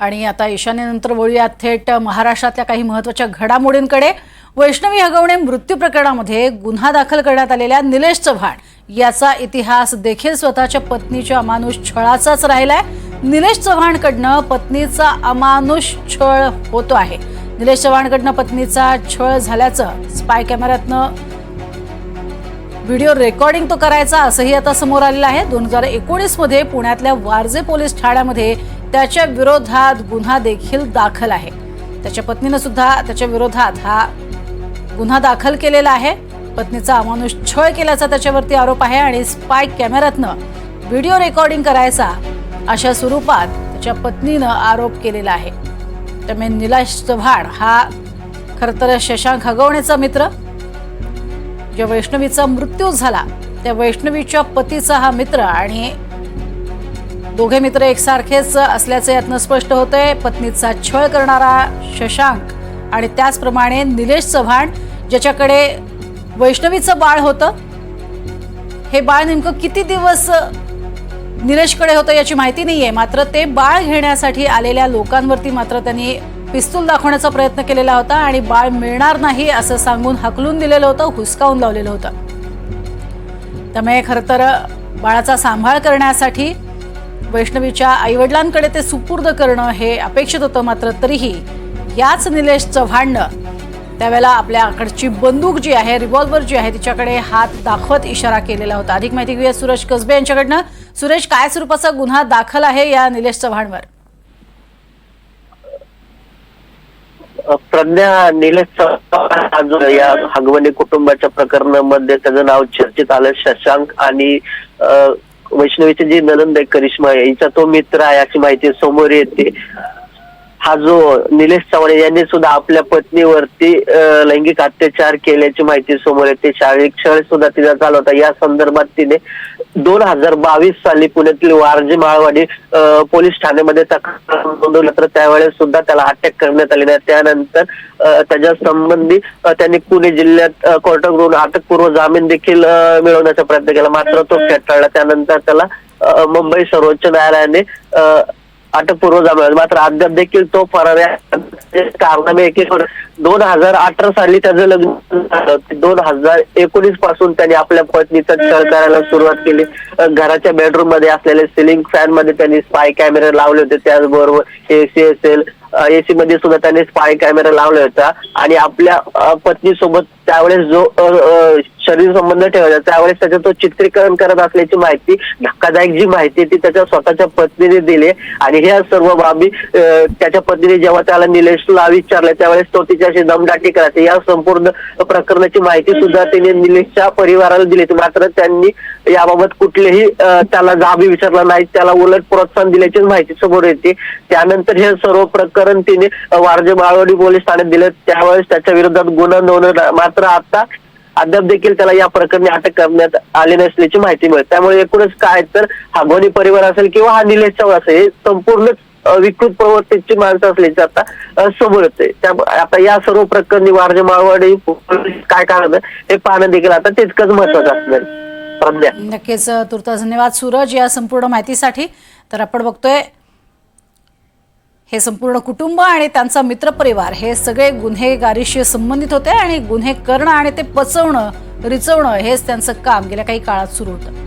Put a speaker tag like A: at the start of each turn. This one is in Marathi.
A: आणि आता ईशान्येनंतर वळूयात थेट महाराष्ट्रातल्या काही महत्त्वाच्या घडामोडींकडे. वैष्णवी हगवणे मृत्यू प्रकरणामध्ये गुन्हा दाखल करण्यात आलेल्या निलेश चव्हाण याचा इतिहास देखील स्वतःच्या पत्नीच्या अमानुष छळाचाच राहिलाय. निलेश चव्हाणकडनं पत्नीचा अमानुष छळ होतो आहे. निलेश चव्हाणकडनं पत्नीचा छळ झाल्याचं स्पाय कॅमेऱ्यातनं व्हिडिओ रेकॉर्डिंग तो करायचा असंही आता समोर आलेलं आहे. दोन हजार एकोणीसमध्ये पुण्यातल्या वारजे पोलीस ठाण्यामध्ये त्याच्या विरोधात गुन्हा देखील दाखल आहे. त्याच्या पत्नीनं सुद्धा त्याच्या विरोधात हा गुन्हा दाखल केलेला आहे. पत्नीचा अमानुष छळ केल्याचा त्याच्यावरती आरोप आहे आणि स्पाय कॅमेऱ्यातनं व्हिडिओ रेकॉर्डिंग करायचा अशा स्वरूपात त्याच्या पत्नीनं आरोप केलेला आहे. त्यामुळे निलाश चव्हाण हा खरं तर शशांक हगवणेचा मित्र. ज्या वैष्णवीचा मृत्यू झाला त्या वैष्णवीच्या पतीचा हा मित्र आणि दोघे मित्र एकसारखेच असल्याचं यातनं स्पष्ट होतंय. पत्नीचा छळ करणारा शशांक आणि त्याचप्रमाणे निलेश चव्हाण ज्याच्याकडे वैष्णवीचं बाळ होतं. हे बाळ नेमकं किती दिवस निलेशकडे होतं याची माहिती नाही आहे मात्र ते बाळ घेण्यासाठी आलेल्या लोकांवरती मात्र त्यांनी पिस्तूल दाखवण्याचा प्रयत्न केलेला होता आणि बाळ मिळणार नाही असं सांगून हकलून दिलेलं होतं हुसकावून लावलेलं होतं. त्यामुळे खरं तर बाळाचा सांभाळ करण्यासाठी वैष्णवीच्या आईवडिलांकडे ते सुपूर्द करणं हे अपेक्षित होतं मात्र तरीही याच निलेश चव्हाणनं त्यावेळेला आपल्याकडची बंदूक जी आहे रिव्हॉल्वर जी आहे तिच्याकडे हात दाखवत इशारा केलेला होता. अधिक माहिती घेऊया सुरेश कसबे यांच्याकडनं. सुरेश काय स्वरूपाचा गुन्हा दाखल आहे या निलेश चव्हाणवर?
B: प्रज्ञा निलेश चव्हाण या हगवणे कुटुंबाच्या प्रकरणामध्ये त्याचं नाव चर्चेत आलं. शशांक आणि वैष्णवीची जी नलंद आहे करिश्मा हिचा तो मित्र आहे अशी माहिती समोर येते. हा जो निलेश चव्हाण यांनी सुद्धा आपल्या पत्नीवरती लैंगिक अत्याचार केल्याची माहिती समोर येते. शारीरिक छळ सुद्धा तिचा चालू होता. या संदर्भात तिने दोन हजार बावीस साली पुण्यातील वारजी माळवाडी पोलीस ठाण्यामध्ये तक्रार नोंदवली. तर त्यावेळेस सुद्धा त्याला अटक करण्यात आली नाही. त्यानंतर त्याच्या संबंधी त्यांनी पुणे जिल्ह्यात कोर्टाकडून अटकपूर्व जामीन देखील मिळवण्याचा प्रयत्न केला. मात्र तो फेटाळला. त्यानंतर त्याला मुंबई सर्वोच्च न्यायालयाने अटकपूर्व जामीन मात्र अद्याप देखील तो फरार आहे. कारनामे एकीकडे दोन हजार अठरा साली त्याचं लग्न झालं. दोन हजार एकोणीसपासून त्यांनी आपल्या पत्नीचा छळ करायला सुरुवात केली. घराच्या बेडरूममध्ये असलेले सिलिंग फॅनमध्ये त्यांनी स्पाय कॅमेरे लावले होते. त्याचबरोबर एसी असेल एसी मध्ये सुद्धा त्यांनी स्पाय कॅमेरा लावला होता. आणि आपल्या पत्नी सोबत त्यावेळेस जो शरीर संबंध ठेवायचा त्यावेळेस त्याचं तो चित्रीकरण करत असल्याची माहिती धक्कादायक जी माहिती ती त्याच्या स्वतःच्या पत्नीने दिली आणि ह्या सर्व बाबी त्याच्या पत्नीने जेव्हा त्याला निलेशला विचारलं त्यावेळेस तो तिच्याशी दमदाटी करायचे. या संपूर्ण प्रकरणाची माहिती सुद्धा तिने निलेशच्या परिवाराला दिली मात्र त्यांनी याबाबत कुठलेही त्याला जाबी विचारला नाही. त्याला उलट प्रोत्साहन दिल्याची माहिती समोर येते. त्यानंतर हे सर्व प्रकरण तिने वारजे माळवाडी पोलीस ठाण्यात दिले. त्यावेळेस त्याच्या विरोधात गुन्हा नोंदवला. मात्र आता अद्याप देखील त्याला या प्रकरणी अटक करण्यात आली नसल्याची माहिती मिळते. त्यामुळे एकूणच काय तर हा परिवार असेल किंवा हा निलेश चव्हाण असेल हे संपूर्ण विकृत प्रवृत्तीची माणसं असल्याची आता समोर येते. आता या सर्व प्रकरणी वारजे माळवाडी काय कारण हे पाहणं देखील आता तितकंच महत्वाचं असणार.
A: नक्कीच तुर्तास धन्यवाद सूरज या संपूर्ण माहितीसाठी. तर आपण बघतोय हे संपूर्ण कुटुंब आणि त्यांचा मित्रपरिवार हे सगळे गुन्हेगारीशी संबंधित होते आणि गुन्हे करणं आणि ते पचवणं रिचवणं हेच त्यांचं काम गेल्या काही काळात सुरू होतं.